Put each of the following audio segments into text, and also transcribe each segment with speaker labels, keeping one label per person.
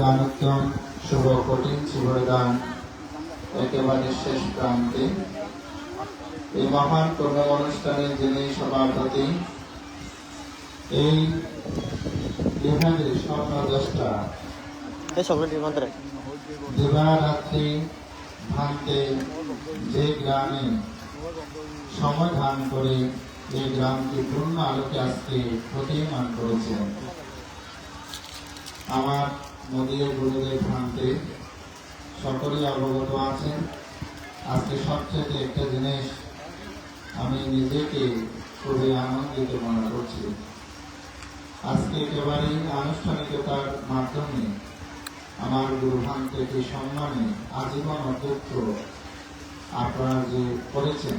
Speaker 1: দানোত্তম শুভ কঠিন শুভদান একেবারে শেষ প্রান্তে। এই মহান কোন অনুষ্ঠানে যিনি সভাপতি এই বিভাগের স্বর্ণ দশটা
Speaker 2: এই সকলে নিমন্ত্রণ।
Speaker 1: দিবারাত্রি ভাঙতে যে গ্রামে সমাধান করে এই গ্রামকে পূর্ণ আলোকে আজকে প্রতিমান করেছেন। আমার নদীয় গুরুদের ভাঙতে সকলেই অবগত আছেন। আজকে সবচেয়ে একটা জিনিস আমি নিজেকে খুবই আনন্দিত মনে করছি। আজকে একেবারেই আনুষ্ঠানিকতার মাধ্যমে আমার গুরু ভান্তেকে সম্মানে আজীবন অধ্যক্ষ আপনারা যে করেছেন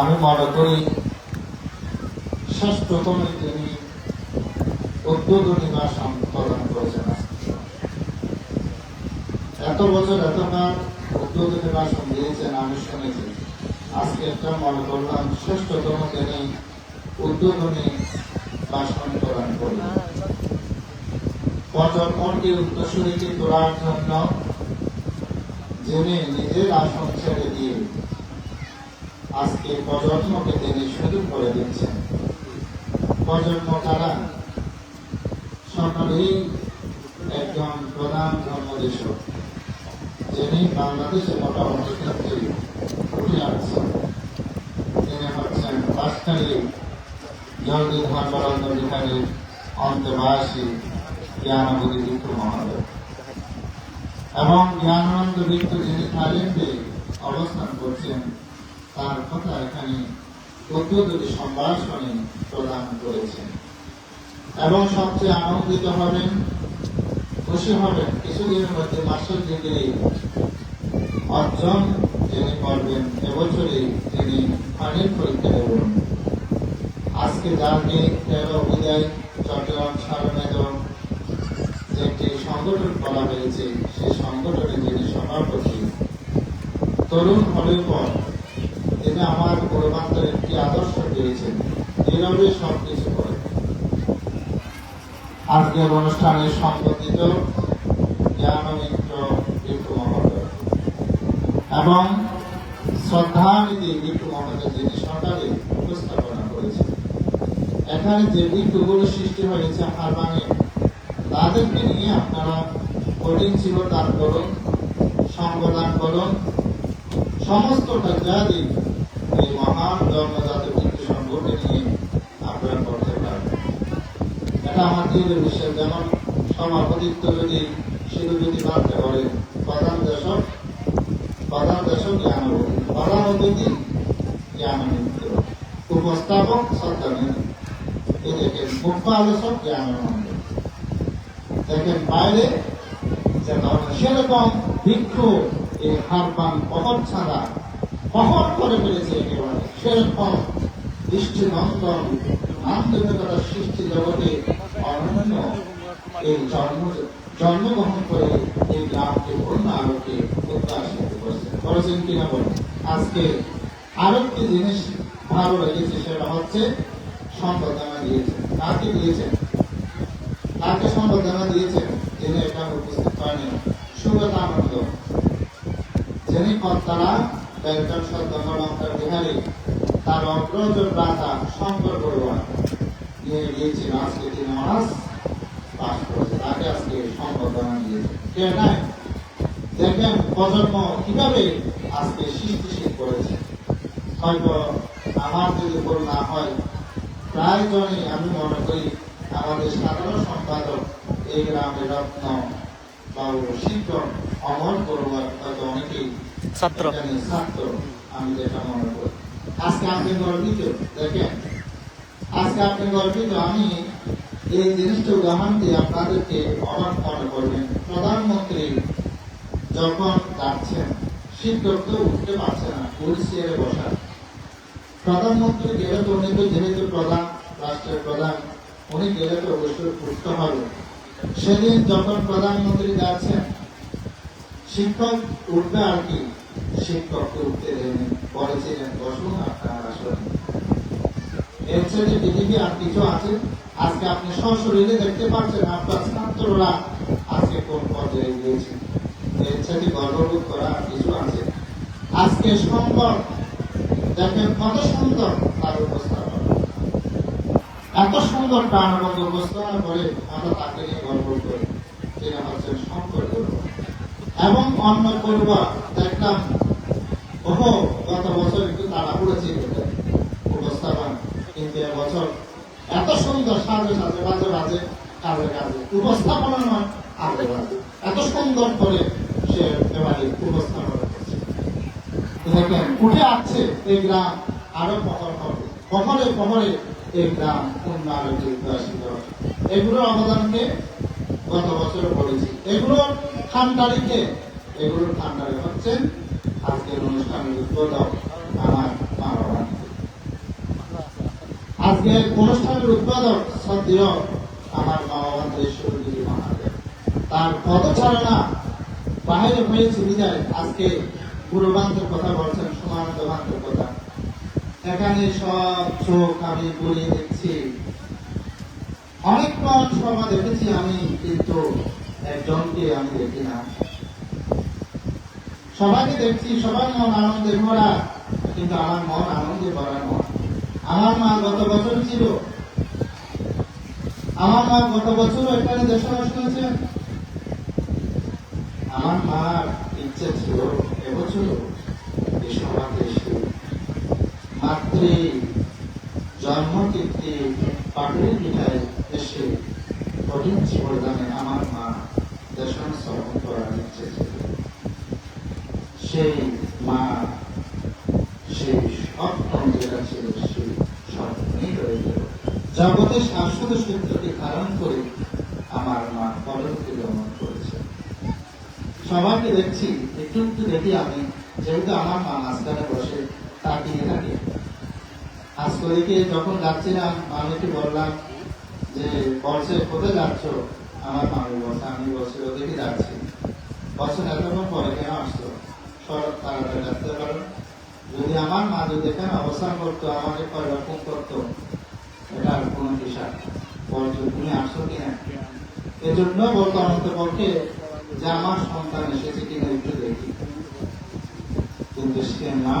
Speaker 1: আমি মনে করি প্রথমে তিনি উদ্বোধনী ভাষণ প্রদান করেছেন এত বছর এতবার উদ্বোধনী ভাষণ দিয়েছেন, আমি শুনেছি। আজকে একটা মনে করলাম শ্রেষ্ঠতম তিনি উদ্বোধনী ভাষণ প্রদান করলেন। প্রজন্মকে উত্তরসূরিকে তোলার জন্য যিনি নিজের আসন ছেড়ে দিয়ে আজকে প্রজন্মকে তিনি সুযোগ করে দিচ্ছেন প্রজন্ম তারা সকলেই একজন প্রধান ধর্মদেশক যিনি বাংলাদেশে মোটামুটি ক্ষেত্রে উঠে আসছেন। তিনি হচ্ছেন বাসখালী জলদি ধর্মানন্দ বিহারের অন্তবাসী জ্ঞানবোধী বিক্ষু মহাদেব। এবং জ্ঞানানন্দ বিক্ষু যিনি থাইল্যান্ডে অবস্থান করছেন তার কথা এখানে উদ্বোধনী সম্ভাষণে প্রদান করেছেন। এবং সবচেয়ে আনন্দিত হবেন, খুশি হবেন, কিছুদিনের মধ্যে মাস্টার ডিগ্রি অর্জন যিনি করবেন এবছরে তিনি ফাইনাল পরীক্ষা দেবেন। আজকে যাকে তেরো বিদায়, চট্টগ্রাম সারমেদ যে একটি সংগঠন করা হয়েছে, সেই সংগঠনে যিনি সভাপতি, তরুণ হলের পর আমার পূর্বান্তর একটি আদর্শ দিয়েছেন নীরবে সবকিছু করে। আজকের অনুষ্ঠানে সম্বোধিত জ্ঞানমিত্র বিক্ষু মহোদয় এবং শ্রদ্ধানিধি বিক্ষু মহোদয়, যিনি সকালে উপস্থাপনা করেছেন। এখানে যে বিক্ষুগুলো সৃষ্টি হয়েছে হারবাঙে তাদেরকে নিয়ে আপনারা কঠিন ছিল দান করুন সংবদান করুন সমস্তটা জাতি এই মহান জন্মজাত বিক্ষু সংঘকে নিয়ে আপনারা করতে পারবেন আমার বিশ্বাস যেমন সভাপতিত্ব যদি শুধু যদি বাড়তে পারে প্রধান দেশক প্রধান দেশক জ্ঞান প্রধান অতিথি জ্ঞান উপস্থাপক এই দেখেন, মুখ্য আলোচক জ্ঞানানন্দ দেখেন, বাইরে যে সেরকম বৃক্ষ এই হারবান পহর ছাড়া পহর করে ফেলেছে একেবারে? সেরকম দৃষ্টিনন্দন আন্তরিকতার সৃষ্টি জগতে অনন্য এই জন্ম, জন্মগ্রহণ করে এই গ্রামকে পূর্ণ আলোকে উদ্যাসিত করেছেন। করেছেন কিনা বলেন? আজকে আরেকটি জিনিস ভালো লেগেছে, সেটা হচ্ছে সম্বর্ধনা দিয়েছেন। কাকে দিয়েছেন? কাকে সম্বর্ধনা দিয়েছেন? যিনি এখানে উপস্থিত সুব্রত আনন্দ যিনি কর্তারা একজন সত্যমলঙ্কার বিহারী, তার অগ্রজ ভ্রাতা শঙ্কর বড়ুয়া। নিয়ে গিয়েছিল আজকে তিনি অনার্স পাস করেছে তাকে আজকে সম্বর্ধনা দিয়েছে। কে নাই? দেখেন প্রজন্ম কীভাবে আজকে সৃষ্টিশীল করেছে। হয়তো আমার যদি ভুল না হয় প্রায় জনই আমি মনে করি আমাদের সাধারণ সম্পাদক এই গ্রামের রত্ন বাবু শিক্ষক অমর করবার হয়তো অনেকেই
Speaker 2: ছাত্র।
Speaker 1: ছাত্র আমি যেটা মনে করি। আজকে আপনি দেখেন আজকে আপনি গর্বিত আমি এই জিনিসটা উদাহরণ দিয়ে আপনাদেরকে অবাক মনে করবেন প্রধানমন্ত্রী যখন যাচ্ছেন শিক্ষক তো উঠতে পারছে না হুইল চেয়ারে বসা। প্রধানমন্ত্রী গেলে তো উনি তো যেহেতু প্রধান, রাষ্ট্রের প্রধান, উনি গেলে তো অবশ্যই উঠতে হবে। সেদিন যখন প্রধানমন্ত্রী যাচ্ছেন, শিক্ষক উঠবে আর কি? শিক্ষককে উঠতে দেয়নি। বলেছিলেন, বসুন, আপনার আসলে এর চেয়ে পৃথিবী আর কিছু আছে। আজকে আপনি সশরীরে দেখতে পাচ্ছেন আপনার ছাত্ররা আজকে কোন পর্যায়ে গিয়েছে। এর চেয়ে গর্ববোধ করা কিছু আছে। আজকে সম্ভব দেখেন কত সুন্দর তার উপস্থাপনা। এত সুন্দর প্রাণবন্ত উপস্থাপনা করে আমরা তাকে নিয়ে গর্ব করি। তিনি হচ্ছেন শঙ্কর এবং অন্য করবা দেখলাম, ওহো, গত বছর একটু তাড়াহুড়ো ছিল। এবছর এত সুন্দর সাজে সাজে বাজে বাজে কাজে কাজে উপস্থাপনা নয় আজে বাজে এত সুন্দর করে সে এবারে উপস্থাপনা করছে। দেখেন, উঠে আসছে এই গ্রাম, আরও প্রখর হবে। প্রখরে প্রখরে এই গ্রাম উন্নয়নের হবে। এগুলোর অবদানকে গত বছর বলেছি। এগুলোর খানদারিকে এগুলোর খানদারি হচ্ছে আজকের অনুষ্ঠানের উদ্বোধক আমার মা বাবা আজকের অনুষ্ঠানের উদ্বোধক সদ্য আমার মা বাবা ঈশ্বরগিরি মহাদেব। তার পদচারণা বাইরে হয়েছে বিদায়। আজকে গুরুবান্ধের কথা বলছেন, সমানন্দ বান্ধের কথা। এখানে সব চোখ আমি বলে দেখছি অনেকক্ষণ সভা দেখেছি আমি, কিন্তু একজনকে আমি দেখি না। সবাইকে দেখছি সবার মন আনন্দে ভরা, কিন্তু আমার মন আনন্দে ভরা নয়। আমার মা গত বছর ছিল। আমার মা গত বছর এখানে দেশনা শুনেছেন আমার মার ইচ্ছে ছিল এবছর এই সভাতে এসে মাতৃ পিঠায় এসে কঠিন জীবদানে আমার মা দেশন শ্রবণ করার ইচ্ছে ছিল। সেই স্বপ্ন যেটা ছিল সেই স্বপ্নই রয়ে গেল জগতে শাশ্বত সত্যকে ধারণ করে আমার মা পরবর্তী গমন করেছে। সবাইকে দেখছি, একটু একটু দেখি আমি, যেহেতু আমার মা মাঝখানে বসে তাকিয়ে থাকে। আজকে ওদিকে যখন যাচ্ছিলাম মামিকে বললাম যে, বলছে, কোথায় যাচ্ছ? আমার মামি বলছে, আমি বলছি, ওদিকে যাচ্ছি। বছর এতক্ষণ পরে কেন আসছো? শরৎ তাড়াতাড়ি আসতে পারো যদি আমার মা যদি এখানে অবস্থান করতো, আমাকে পরিবর্তন করতো? এজন্য যে আমার সন্তান এসেছে কিনা একটু দেখি। কিন্তু সে না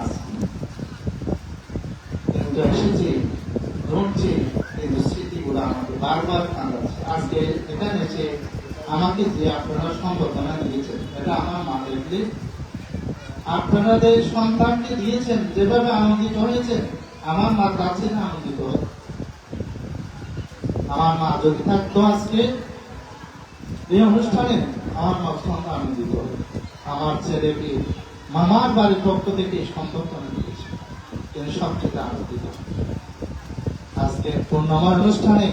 Speaker 1: আসছে কিন্তু এসেছে আমাকে বারবার আজকে আমাকে যে আপনারা সম্বোধনা দিয়েছেন, এটা আমার সন্তানকে দিয়েছেন, যেভাবে আমাকে হয়েছেন, আমার মা কাছে না হয় আমার মা যদি থাকতো আজকে, এই অনুষ্ঠানে আমার মা সন্তান আনন্দিত। হবে আমার ছেলেকে মামার বাড়ির পক্ষ থেকে সম্বর্ধনা দিয়েছে তিনি সবচেয়ে আনন্দিত। আজকে পূর্ণমার অনুষ্ঠানে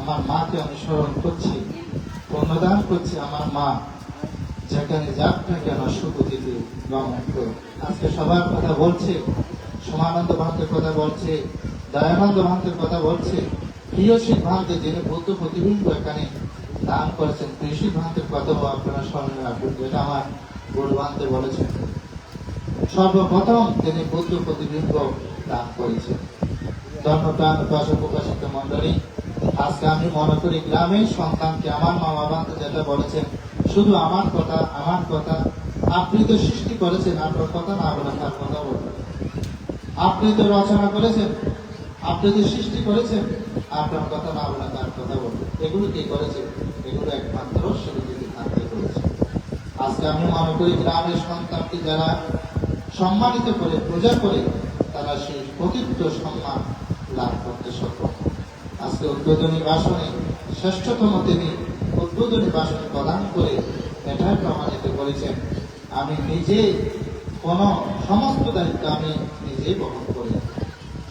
Speaker 1: আমার মাকে আমি স্মরণ করছি পূর্ণদান করছি আমার মা। যেখানে যাক না কেন সুপতিতে করো। আজকে সবার কথা বলছে, সমানন্দ ভান্তের কথা বলছে, দয়ানন্দ ভান্তের কথা বলছে প্রিয় সিদ্ধান্তে যিনি বৌদ্ধ প্রতিবিম্ব এখানে দান করেছেন। প্রিয় সিদ্ধান্তের কথাও আপনারা স্মরণে রাখবেন, যেটা আমার গুরুবান্তে বলেছেন। সর্বপ্রথম তিনি বৌদ্ধ প্রতিবিম্ব দান করেছেন। ধর্মপ্রাণ উপাসক উপাসিত মন্ডলী আজকে আমি মনে করি গ্রামের সন্তানকে আমার মা বাবা যেটা বলেছেন, শুধু আমার কথা আমার কথা, আপনি তো সৃষ্টি করেছেন আপনার কথা না বলে তার কথা বলবেন। আপনি তো রচনা করেছেন, আপনি তো সৃষ্টি করেছেন আপনার কথা না বলে তার কথা বলবেন এগুলো কে করেছে? এগুলো একমাত্র সুরজিৎ থাকতে করেছে। আজকে আমি মনে করি গ্রামের সন্তানকে যারা সম্মানিত করে, পূজা করে, তারা সেই প্রকৃত সম্মান লাভ করতে সক্ষম। আজকে উদ্বোধনী ভাষণে শ্রেষ্ঠতম তিনি উদ্বোধনী ভাষণে প্রদান করে এটাই প্রমাণিত করেছেন, আমি নিজে কোন সমস্ত দায়িত্ব আমি নিজে বহন করি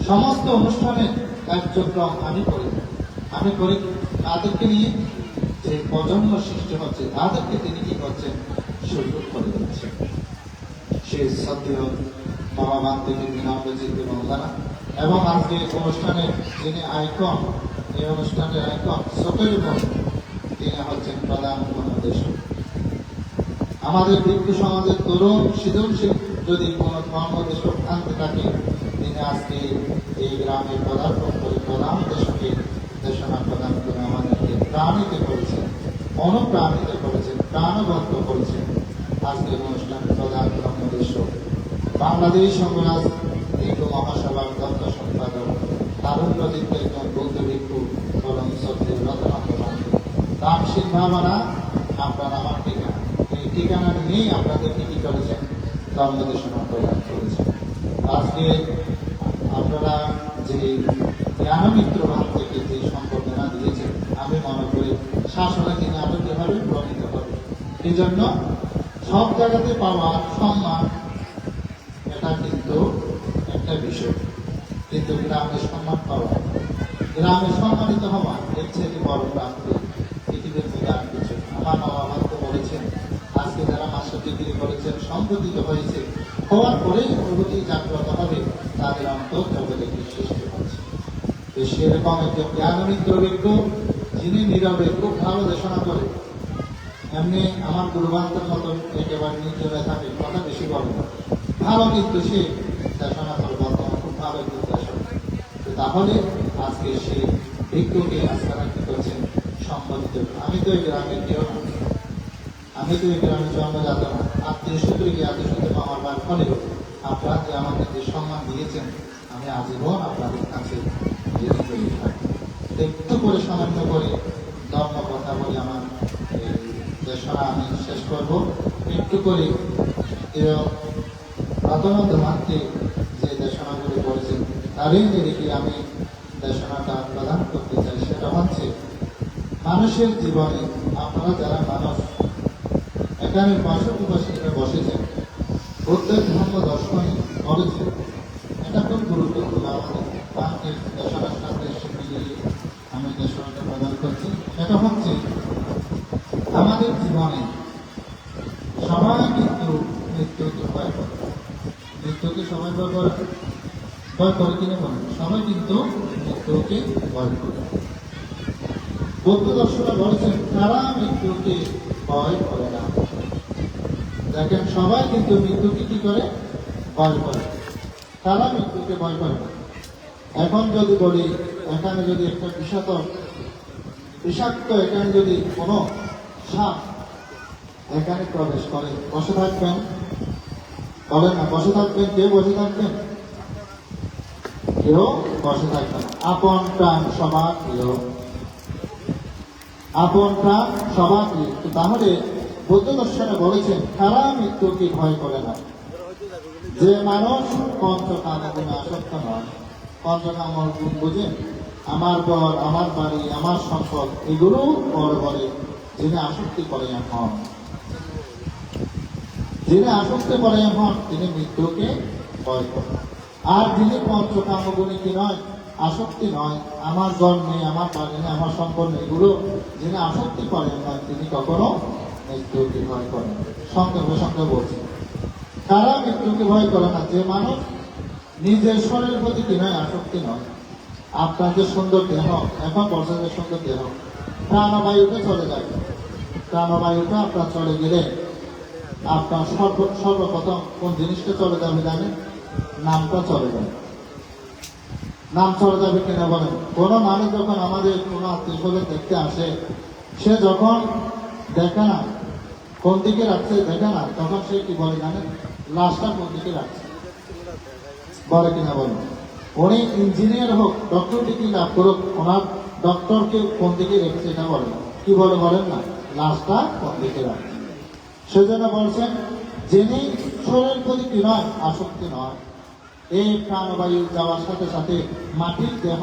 Speaker 1: সমস্ত অনুষ্ঠানের কার্যক্রম আমি করি আমি করি তাদেরকে নিয়ে যে প্রজন্ম সৃষ্টি হচ্ছে, তাদেরকে তিনি কি করছেন? সুযোগ করে দিচ্ছেন। সেই সদ্য বাবা বান্ধবী বিনম্রজিৎ এবং তারা এবং আজকে অনুষ্ঠানের যিনি আইকন, এই অনুষ্ঠানের আইকন সকলের তিনি হচ্ছেন প্রধান উপদেষ্টা আমাদের বিজ্ঞ সমাজের তরুণ সৃজনশীল যদি কোনো ধর্মদেশ ভ্রান্তি থাকে, তিনি আজকে এই গ্রামে পদার্পণ করে প্রধান দেশকে দেশনা প্রদান করে আমাদেরকে প্রাণিত করেছেন অনুপ্রাণিত করেছেন, প্রাণবন্ত করেছেন। আজকের অনুষ্ঠানের প্রধান ধর্মদেশ বাংলাদেশ সংগ্রাস হিন্দু মহাসভার দত্ত সম্পাদক তারুণ্যদীপ্ত একজন বৌদ্ধ ভিক্ষু বরং সত্যের রতনাথ দামশীল ভাবনা আপনার আমার ঠিকানা। এই ঠিকানা নিয়েই আপনাদেরকে কি করেছেন? ধর্মদেশনা প্রদান করেছেন। আজকে আপনারা যে জ্ঞানমিত্র ভাব থেকে যে সম্পর্কনা দিয়েছেন আমি মনে করি শাসনে তিনি আরও যেভাবে প্রণীত হবে এই জন্য সব জায়গাতে পাওয়া সম্মান, এটা কিন্তু একটা বিষয়। কিন্তু গ্রামে সম্মান পাওয়া। গ্রামে সম্মানিত হওয়া, এর থেকে বড় প্রাপ্তি পৃথিবীর মধ্যে আর কিছু। আমার বাবা হয়তো বলেছেন, আজকে যারা মাস্টার ডিগ্রি করেছেন সংগঠিত হয়েছে, হওয়ার পরেই অনুভূতি জাগ্রত হবে, তাদের অন্তর জগতে সৃষ্টি হচ্ছে সেরকম একজন জ্ঞানমিত্র বিজ্ঞ, যিনি নীরবে খুব ভালো দেশনা করে এমনি আমার গুরুবান্তের মতো একেবারে নিজে থাকে কথা বেশি বলে ভালো কিন্তু সে দেশনা করে বর্তমান খুব ভালো কিন্তু তাহলে আজকে সে ভিক্ষুকে আজকাল কি করছেন? সম্পাদিত আমি তো এই গ্রামের কেউ আমি তো এই গ্রামের জন্মজাত না। আত্মীয় সূত্রে গিয়ে আত্মীয় সূত্রে আমার বার ফলে আপনারা যে আমাকে যে সম্মান দিয়েছেন, আমি আজীবন আপনাদের কাছে একটু করে সামান্য করে ধর্ম কথা বলে আমার এই দেশনা আমি শেষ করব। একটু করে প্রথমত মানকে যে দেশনাগুলি করেছেন, তারই দিকে আমি দেশনাটা প্রদান করতে চাই। সেটা হচ্ছে, মানুষের জীবনে আপনারা যারা মানুষ, এখানে বাসক উপাসিকা বসেছেন, প্রত্যেক ধর্ম দর্শনে করেছেন, এটা খুব গুরুত্বপূর্ণ আমাদের বাংলাদেশ দেশনার সাথে আমি দেশনাটা প্রদান করছি। সেটা হচ্ছে জীবনে সবাই কিন্তু মৃত্যুকে ভয় করে। মৃত্যুকে সবাই ভয় করে? ভয় করে কিনা বলেন? সবাই কিন্তু মৃত্যুকে ভয় করে। বৌদ্ধ দর্শনা বলেছেন, তারা মৃত্যুকে ভয় করে না। দেখেন, সবাই কিন্তু মৃত্যুকে কি করে? ভয় করে। তারা মৃত্যুকে ভয় করে। না এখন যদি বলি, এখানে যদি একটা বিষাক্ত বিষাক্ত, এখানে যদি কোনো সাপ এখানে প্রবেশ করে বসে থাকবেন। বলেন না, বসে থাকবেন? কে বসে থাকবেন? কেউ বসে থাকবেন আপন প্রাণ সবার প্রিয়। আপন প্রাণ সবার প্রিয়। তাহলে বৌদ্ধ দর্শনে বলেছেন তারা মৃত্যুকে ভয় করে না? যে মানুষ পঞ্চকামগুণে আসক্ত নয়, পঞ্চকামল গুণ বুঝেন আমার ঘর আমার বাড়ি, আমার সম্পদ এগুলো বড় বলে যিনি আসক্তি করে এখন যিনি আসক্তি করে এখন, তিনি মৃত্যুকে ভয় করেন আর যিনি পঞ্চকামগুণী কি নয়, আসক্তি নয়। আমার জন্মে আমার বাড়ি নেই, আমার সম্পদ নেই। এগুলো যিনি আসক্তি করেন না তিনি কখনো মৃত্যুকে ভয় করেন সংক্ষেপে সঙ্গে বলছি, তারা মৃত্যুকে ভয় করে না। যে মানুষ নিজের শরীরের প্রতি কি নয় আসক্তি নয়, আপনার যে সুন্দর দেহ, এখন বর্ষা যে সুন্দর দেহ, প্রাণবায়ুতে চলে যায়। প্রাণবায়ুটা আপনার চলে গেলে আপনার সর্ব, সর্বপ্রথম কোন জিনিসটা চলে যাবে জানেন? নামটা চলে যাবে। নাম চলে যাবে কিনা বলেন? কোনো মানুষ যখন আমাদের কোনো আত্মীয় দেখতে আসে, সে যখন দেখে না, কোন দিকে রাখছে, দেখে না, তখন সে কি বলে জানেন? লাশটা কোন দিকে রাখছে? বলে কিনা বলেন? উনি ইঞ্জিনিয়ার হোক ডক্টর ডিগ্রি লাভ করুক, ওনার ডক্টরকে কোন দিকে রেখেছে এটা বলে না কি বলে বলেন না? লাশটা কোন দিকে রাখছে? সেজন্য বলছেন, যিনি শরীরের প্রতি নয় আসক্তি নয়, এই প্রাণবায়ু যাওয়ার সাথে সাথে মাটির দেহ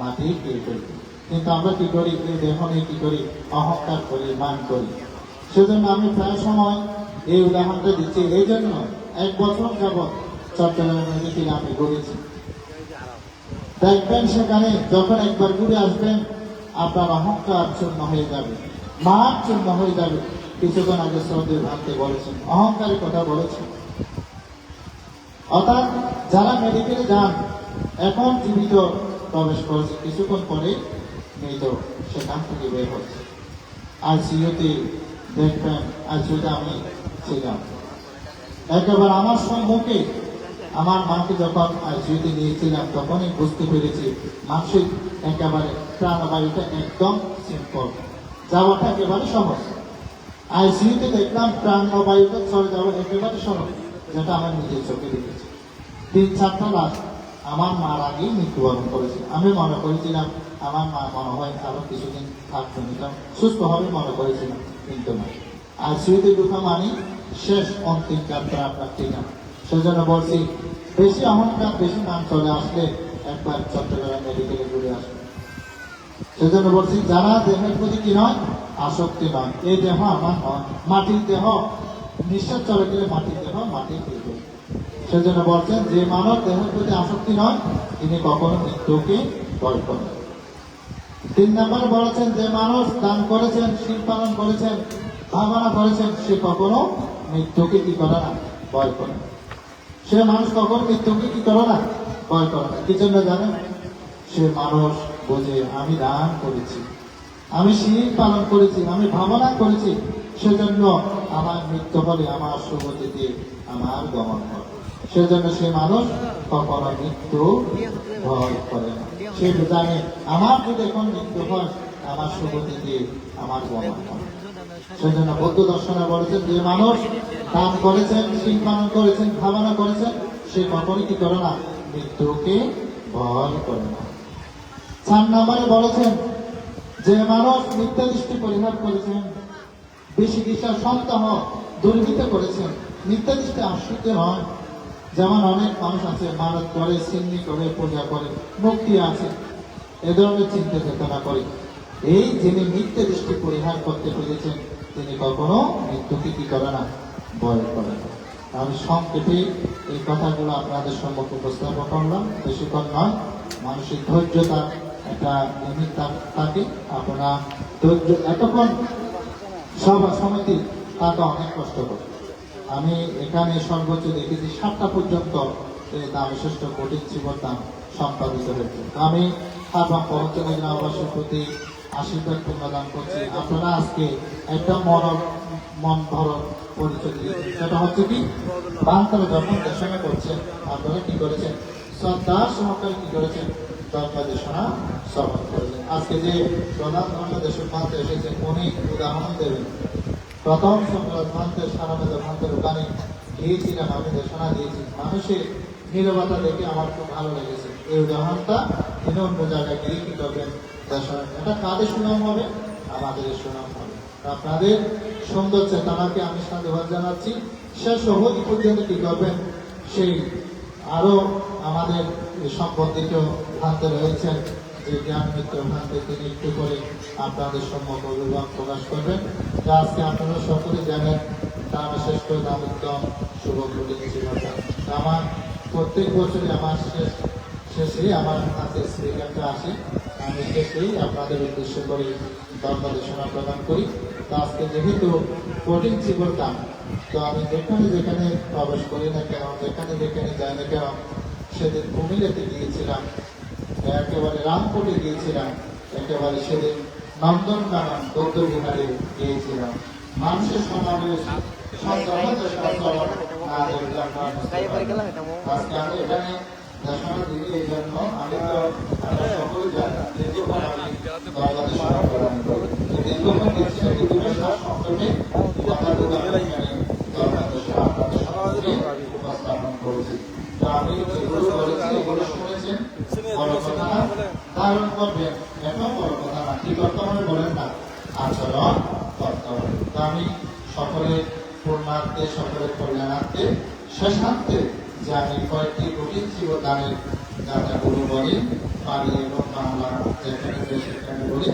Speaker 1: মাটি দিয়ে করি কিন্তু আমরা কি করি? এই দেহ নিয়ে কি করি? অহংকার করি, মান করি। সেজন্য আমি প্রায় সময় এই উদাহরণটা দিচ্ছি। এই জন্য এক বছর যাবৎ চট্টগ্রামের নদীতে আমি ঘুরেছি। দেখবেন সেখানে যখন একবার ঘুরে আসবেন, আপনার অহংকার চূর্ণ হয়ে যাবে, মান চূর্ণ হয়ে যাবে। কিছুক্ষণ আগে সৌদি ভাবতে বলেছেন অহংকারের কথা বলেছেন। অর্থাৎ যারা মেডিকেলে যান, এখন জীবিত প্রবেশ করেছে, কিছুক্ষণ পরে মৃত, সেখান থেকে বের হচ্ছে। আইসিইউতে দেখবেন আইসিইউতে আমি ছিলাম। একেবারে আমার সম্মুখে, আমার মাকে যখন আর আইসিইউতে নিয়েছিলাম তখনই বুঝতে পেরেছি, মানসিক একেবারে প্রাণবায়ুটা একদম সিম্পল যাওয়াটা একেবারে সহজ। আইসিইউতে দেখলাম প্রাণবায়ুটা চলে যাওয়া একেবারে সহজ যেটা আমার নিজের চোখে দেখেছি। তিন চারটা লাশ আমার মার আগেই মৃত্যুবরণ করেছে। আমি মনে করেছিলাম, আমার মা মনে হয় আরও কিছুদিন থাকতে নিতাম সুস্থ হবে মনে করেছিলাম, কিন্তু না। আইসিইউতে ঢুকা মানে শেষ অন্তিম যাত্রা আপনার ঠিকানা। সেজন্য বলছি, বেশি অহংকার বেশি নাম চলে আসলে একবার চট্টগ্রাম মেডিকেলে ঘুরে আসবে সেজন্য বলছি, যারা দেহের প্রতি কি নয় আসক্তি নয় এই দেহ আমার মাটির দেহ, নিঃশ্বাস চলে গেলে মাটির দেহ মাটি ফিরবে সেজন্য বলছেন, যে মানব দেহের প্রতি আসক্তি নয়, তিনি কখনো মৃত্যুকে করেন তিন নম্বর বলেছেন, যে মানুষ দান করেছেন শিল পালন করেছেন, ভাবনা করেছেন, সে কখনো মৃত্যুকে কি করে না, ভয় করে সে মানুষ কখনো মৃত্যুকে কি করে না, ভয় করে না। কি জন্য জানেন? সে মানুষ বোঝে, আমি দান করেছি। আমি শিল পালন করেছি, আমি ভাবনা করেছি, সেজন্য আমার মৃত্যু হলে আমার সুগতিতে আমার গমন হবে। সেজন্য সে মানুষ কখনো মৃত্যু ভয় করে না। সে জানে আমার যদি এখন মৃত্যু হয়, আমার সুগতিতে আমার গমন হবে। সেজন্য বৌদ্ধ দর্শনে বলেছেন, যে মানুষ দান করেছেন শিল পালন করেছেন, ভাবনা করেছেন, সে কখনই কি করে না, মৃত্যুকে ভয় করে না। চার নম্বরে বলেছেন যে মানুষ মিথ্যা দৃষ্টি পরিহার করেছেন বেশি দিশা সন্তাহ দুর্বৃত্ত করেছেন মিথ্যা দৃষ্টি আশ্রিত নয়। যেমন অনেক মানুষ আছে মানত করে সিন্নি করে পূজা করে, মুক্তি আছে, এ ধরনের চিন্তা চেতনা করে। এই যিনি মিথ্যা দৃষ্টি পরিহার করতে পেরেছেন, তিনি কখনো মৃত্যুকে কি করে না ভয় করে না। আমি সংক্ষেপে এই কথাগুলো আপনাদের সম্মুখে উপস্থাপন করলাম। বেশিক্ষণ নয়, মানসিক ধৈর্যতা একটা লিমিট থাক- এতক্ষণ সভা সমিতি তাকে অনেক কষ্ট করে। আমি এখানে সর্বোচ্চ দেখেছি সাতটা পর্যন্ত দাম কঠিন জীবন দাম সম্পাদিত হয়েছে। আমি আপনার পৌঁছনে গ্রামবাসীর প্রতি আশীর্বাদ প্রদান করছি। আপনারা আজকে একটা মন মন ভরণ পরিচয় দিয়েছেন। সেটা হচ্ছে কি বাংলা যখন দেশনা করছেন, আপনারা কি করেছেন? শ্রদ্ধা সহকারে কি করেছেন দরকার দেশনা শ্রবণ করেছেন আজকে যে প্রধান ধর্মের দেশের প্রান্তে এসেছেন উনি উদাহরণ দেবেন। প্রথম সংক্রান্ত ভান্তের সারা বেদা ভান্তের ওখানে গিয়েছিলাম আমি দেশনা দিয়েছি। মানুষের নিরবতা দেখে আমার খুব ভালো লেগেছে। এই উদাহরণটা তিনি অন্য জায়গায় গিয়ে কি করবেন? দেশনা এটা কাদের সুনাম হবে, আমাদের সুনাম হবে। আপনাদের সুন্দর চেতনাকে আমি সাধুবাদ জানাচ্ছি। শেষ অবধি পর্যন্ত কি করবেন? সেই আরও আমাদের সম্বন্ধিত ভ্রান্তে রয়েছেন যে জ্ঞান মিত্র ভ্রান্তে তিনি একটু করে আপনাদের সম্মুখ অভিভাবক প্রকাশ করবেন। যা আজকে আপনারা সকলে জানেন তার বিশেষ করে শুভ জীবনটা আমার প্রত্যেক বছরই আমার শেষ, শেষে আমার হাতে স্পিকারটা আসে। আমি শেষেই আপনাদের উদ্দেশ্য করে ধর্মদেশনা প্রদান করি। তা আজকে যেহেতু কঠিন জীবনটা তো আমি যেখানে যেখানে প্রবেশ করি না কেন, যেখানে যেখানে যাই না কেন, সেদিন কুমিল্লাতে গিয়েছিলাম, একেবারে রামপুরে গিয়েছিলাম, একেবারে সেদিন নন্দন কানন বৌদ্ধ বিহারে গিয়েছিলাম মানুষের সমাবেশ। আজকে আমি এখানে দেশনা দিই এই জন্য আমি তো আমরা জানি দীর্ঘক্ষণ আমি এখানে বাংলাদেশ আপনাদের সম্মুখে উপস্থাপন করেছি তো আমি সকলের পূর্ণার্থে সকলের কল্যাণার্থে শেষার্থে যে আমি কয়েকটি কঠিন জীবদানের যাত্রাগুলো বলি পারি এবং বাংলা যেখানে সেখানে বলি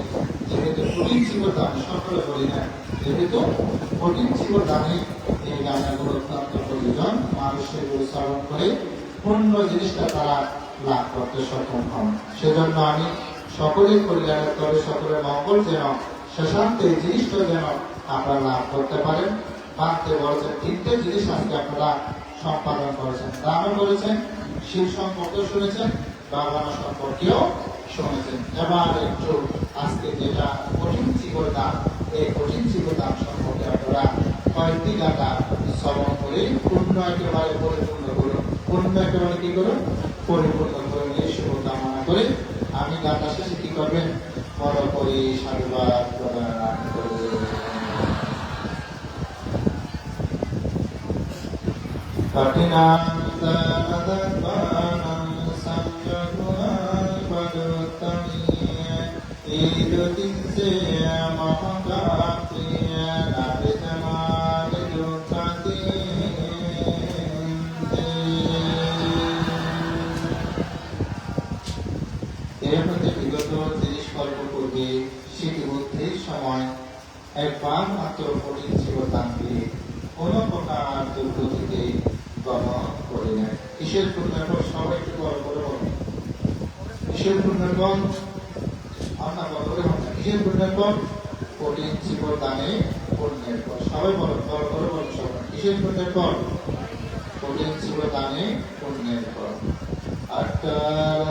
Speaker 1: যেহেতু কঠিন জীবদান সকলে বলি না যেহেতু কঠিন জীবদানে এই গানগুলো অত্যন্ত প্রয়োজন মানুষ সেগুলো স্মরণ করে পূর্ণ জিনিসটা তারা লাভ করতে সক্ষম হন। সেজন্য আমি সকলের কল্যাণের তবে সকলের মঙ্গল যেন শেষান্ত এই জিনিসটা যেন আপনারা লাভ করতে পারেন। মানতে বলেছেন তিনটে জিনিস আজকে আপনারা সম্পাদন করেছেন। দানও করেছেন শিব সম্পর্কে শুনেছেন বাবা সম্পর্কেও শুনেছেন। এবার একটু আজকে যেটা কঠিন জীবদান এই কঠিন জীবদান সম্পর্কে আপনারা কয়েকটি গাথা শ্রবণ করে পূর্ণ একেবারে পরিপূর্ণ করুন পূর্ণ একেবারে কি করুন? পরিপূর্ণ করে নিয়ে শুভ কামনা করে আমি গাথা শেষে কি করবেন? বড় করে সাধুবাদ প্রদান করে কঠিনান্তরদর্পণং একবার মাত্র কঠিন ছিল তাকে কোন প্রকার দুর্গতিতে করে করিলেন কিসের পুণ্যফল সবাই একটু বড় করে বলুন কিসের পুণ্যফল আমরা বড় করে বলুন কিসের পুণ্যফল কঠিন ছিল দানে পুণ্যের ফল সবাই বলো, বড় করে বলুন সবাই। কিসের পুণ্যের ফল কঠিন ছিল দানে পুণ্যের ফল আঠারো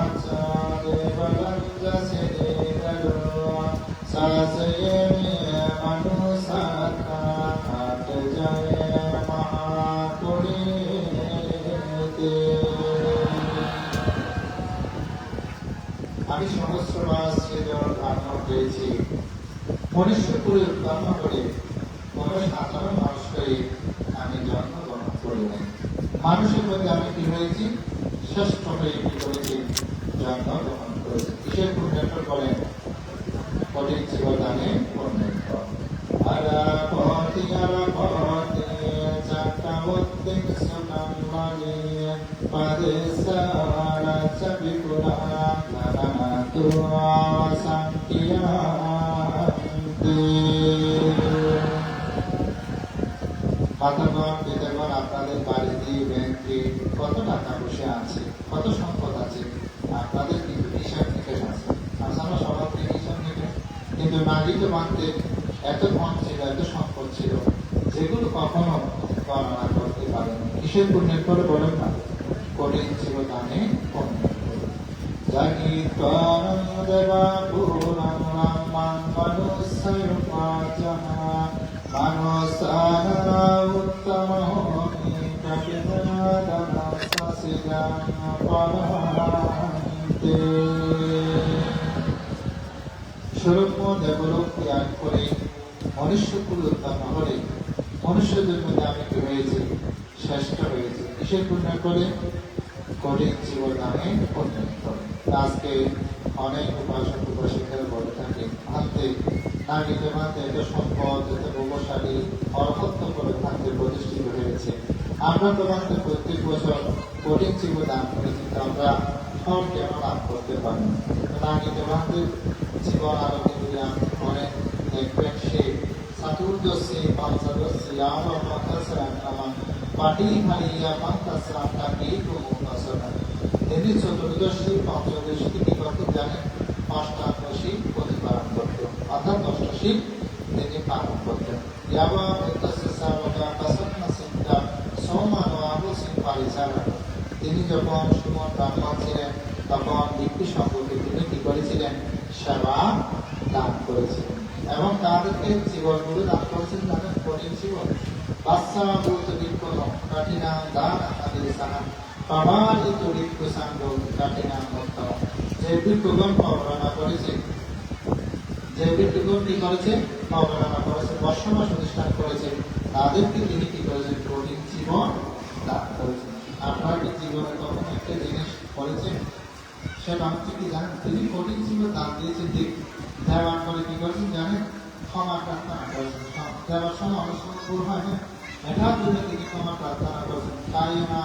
Speaker 1: আমি সহস্রবার সৃজন ধারণা পেয়েছি মনুষ্যপুরে উৎপন্ন করে কোনো সাধারণ মানুষ করে আমি জন্মগ্রহণ করি নাই। মানুষের মধ্যে আমি কি হয়েছি? শ্রেষ্ঠ হয়ে কি করেছি? জন্মগ্রহণ করেছি। কিসের পুণ্যের বলেন কঠিন জীবদানে পুণ্যের ফল আরাপতি আরাপতি চক্রবর্তী সুনামণি পদে সারা চবিকুলা নানাতু মাতাগণ আপনাদের বাড়িতে ব্যাংকে কত টাকা বসে আছে কত সম্পদ আছে আপনাদের কিন্তু হিসাব নিকেশ আছে আমরা সবার থেকে কিন্তু নাগরিক মানতে এত ধন ছিল এত সম্পদ ছিল যেগুলো কখনো করতে পারেন কিসের পুণ্যের করে বলেন না কঠিন ছিল দানে স্বরূপ দেবলোক ত্যাগ করে মনুষ্যকুল উৎপন্ন হলে মনুষ্যদের মধ্যে আমি কি হয়েছি শ্রেষ্ঠ হয়েছি কিসের পুণ্য করে, কঠিন জীবদানে পুণ্য। আজকে অনেক উপাসক উপাসিকারা বলে থাকে। ভাবতে নাগিতে ভাবতে এত সম্পদ এত প্রভাবশালী অরহত্ব করে থাকতে প্রতিষ্ঠিত হয়েছে। আমরা তোমাদের প্রত্যেক বছর কঠিন জীবদান করেছি কিন্তু আমরা ফল কেন লাভ করতে পারি। নাগিতে ভাবতে জীবন আলোকে দিলাম অনেক দেখবেন সে চতুর্দশী পঞ্চদশী আরও পঞ্চাশরাম নামান পাটি হারিয়া পঞ্চাশরাম তাকে মুক্তাসরাম তিনি চতুর্দশী পঞ্চদশী করতেন জানেন অষ্টাদশী প্রতিপালন করতেন অর্থাৎ অষ্টাশী তিনি পালন করতেন তিনি যখন সুমন ব্রাহ্মণ ছিলেন, তখন ভিক্ষু সম্পর্কে তিনি কি করেছিলেন? সেবা দান করেছিলেন। এবং তাদেরকে জীবনগুলো দান করেছিলেন তাদের কঠিন জীবন। বাচ্চা বলতে বিক্ষণ কাঠিনা আদি সাহা পাবালি তরিত কুসাঙ্গ কাঠিনা মত্ত যে বিক্ষগণ বর্ণনা করেছে, যে ব্যক্তিগণ কি করেছে অবহেলনা করেছে, বর্ষমাস প্রতিষ্ঠান করেছে, তাদেরকে তিনি কি করেছেন? কঠিন জীবন দান করেছেন। আপনার জীবনে কখনো একটা জিনিস করেছেন? সেটা হচ্ছে কি জানেন? তিনি কঠিন জীবন দান দিয়েছেন। ঠিক দেওয়ার পরে কি করেছেন জানেন? ক্ষমা প্রার্থনা করেছেন। দেওয়ার সময় অনেক সময় ভুল হয় না। জন্য তিনি ক্ষমা প্রার্থনা করেছেন। তাই না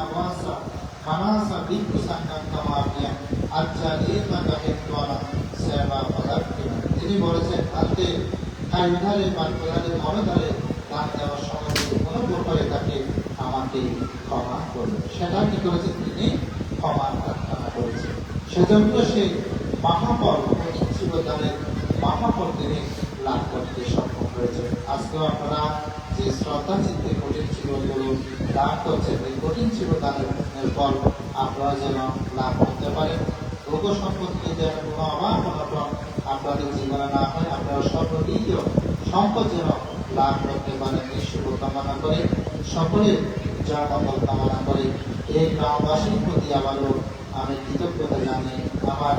Speaker 1: ওয়াসা মানাসা বিক্ষু সাঙ্গাম কামাপিয়া আচ্ছা এই মাতা হেতওয়ালা সেবা পদার্থিনা তিনি বলেছেন কাইধারে বা কোধারে মরধারে দান দেওয়ার সময় কোনো ভুল করে তাকে আমাকে ক্ষমা করবে সেটা কি করেছেন তিনি? ক্ষমা প্রার্থনা করেছেন। সেজন্য সে মহাপর তাদের মহাপর তিনি লাভ করতে সক্ষম হয়েছে আজকেও আপনারা যে শ্রদ্ধা চিত্তে কঠিন ছিলগুলো দান করছেন এই কঠিন ছিল তাদের ফল আপনারা যেন লাভ করতে পারেন। রোগ সম্পত্তি যেন কোনো অভাব অনটন আপনাদের জীবনে না হয়, আপনারা সর্বনীয় সম্পদ যেন লাভ করতে পারেন এই শুভ কামনা করে, সকলে জয়মঙ্গল কামনা করে এই গ্রামবাসীর প্রতি আবারও আমি কৃতজ্ঞতা জানাই। আমার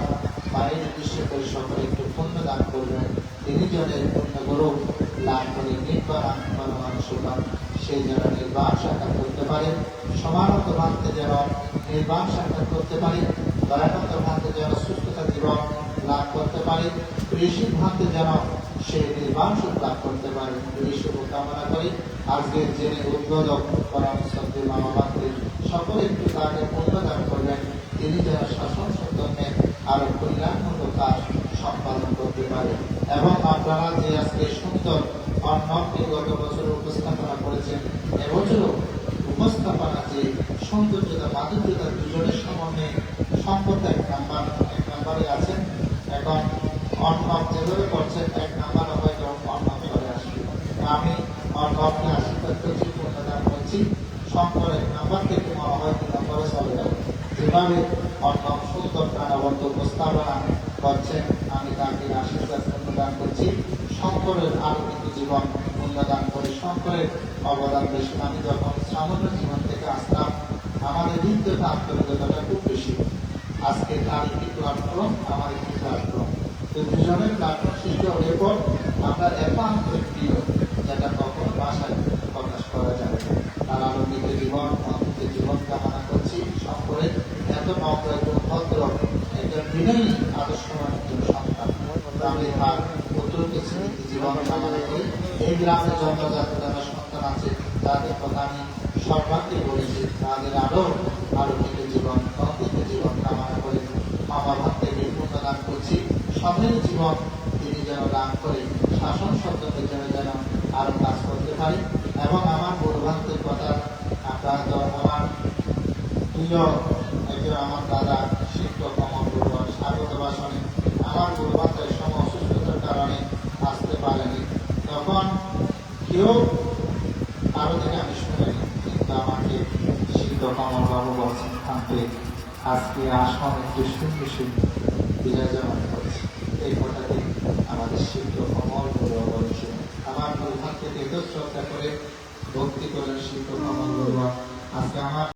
Speaker 1: মায়ের উদ্দেশ্য করে সকলে একটু পুণ্য দান করবেন, তিনি এই পুণ্য গৌরব লাভ করে নির্বাণ পান সেই যেন নির্বাণ সাক্ষাৎ করতে পারে। সমানত ভান্তে যেন নির্বাণ সাক্ষাৎ করতে পারে। দয়ানন্দ ভান্তে যেন সুস্থতা জীবন লাভ করতে পারে। কৃষি ভান্তে যেন সে নির্বাণ সুখ লাভ করতে পারে। এই কামনা করি। আজকের যিনি উদ্বোধক পরম সত্যি মামা ভান্তে সকলে একটু তাকে পুণ্য দান করবেন। তিনি যেন শাসন সন্তানের আরও কল্যাণমূলক কাজ সম্পাদন করতে পারে। এবং আপনারা যে আজকে সুন্দর অন্নকে গত বছর উপস্থাপনা করেছেন। এবছরও উপস্থাপনা যে সৌন্দর্যতা, মাধুর্যতা দুজনের সমন্বয়ে সম্পদ এক নাম্বার, এক নাম্বারে আছেন। এখন অন্ন যেভাবে করছেন, এক নাম্বার হয়তো অন্ন চলে আসবে। আমি অন্নকে আশীর্বাদ করছি পূর্ণদান করছি। শঙ্কর এক নাম্বার থেকে মনে হয় তিন নম্বরে চলে যাবে যেভাবে অর্থাৎ সুন্দর প্রাণবন্ত উপস্থাপনা করছেন আমি তাকে আশীর্বাদ প্রদান করছি শঙ্করের আলোকিত জীবন মূল্যদান করে শঙ্করের অবদান বেশি আমি যখন সামান্য জীবন থেকে আসতাম, আমাদের হৃদয়তা আত্মবিকতাটা খুব বেশি। আজকে তার একটি প্ল্যাটফর্ম আমার একটি প্ল্যাটফর্ম তো দুজনের প্ল্যাটফর্ম সৃষ্টি হলে পর আমরা একান্ত প্রিয়, যেটা কখনো ভাষায় প্রকাশ করা যাবে। তার আলোকিত জীবন অন্তত জীবন কামনা করছি সকলে। এত নম্র একজন ভদ্র একজন বিনয়ী আদর্শবান একজন সন্তান। আমি তার পুত্রকে জীবন কামনা করি। এই গ্রামে জন্মজাত যারা সন্তান আছে তাদের কথা আমি সর্বাঙ্গে বলেছি তাদের আরও আলোকিত জীবন অন্তিত জীবন কামনা করে মামা বিপূর্ণ দান করছি। সবের জীবন তিনি যেন দান করে, শাসন শব্দকে যেন যেন আরও কাজ করতে পারি এবং আমার পূর্বান্তের কথা আপনার আমার প্রিয় একজন আমার দাদা, শিক্ষক, আমার পূর্বান স্বাগত ভাষণে আমার পূর্বান্তের সম অসুস্থতার কারণে আসতে পারেনি। তখন কেউ যখন আমার বলছেন থাকবে আজকে আসন একটু শূন্য শূন্য বিরাজমান করছে এই কথাটি আমাদের শিল্প কমল বড় বলছে আমার প্রধানকে দেখেও শ্রদ্ধা করে ভক্তি করেন শিল্প কমল আজকে আমার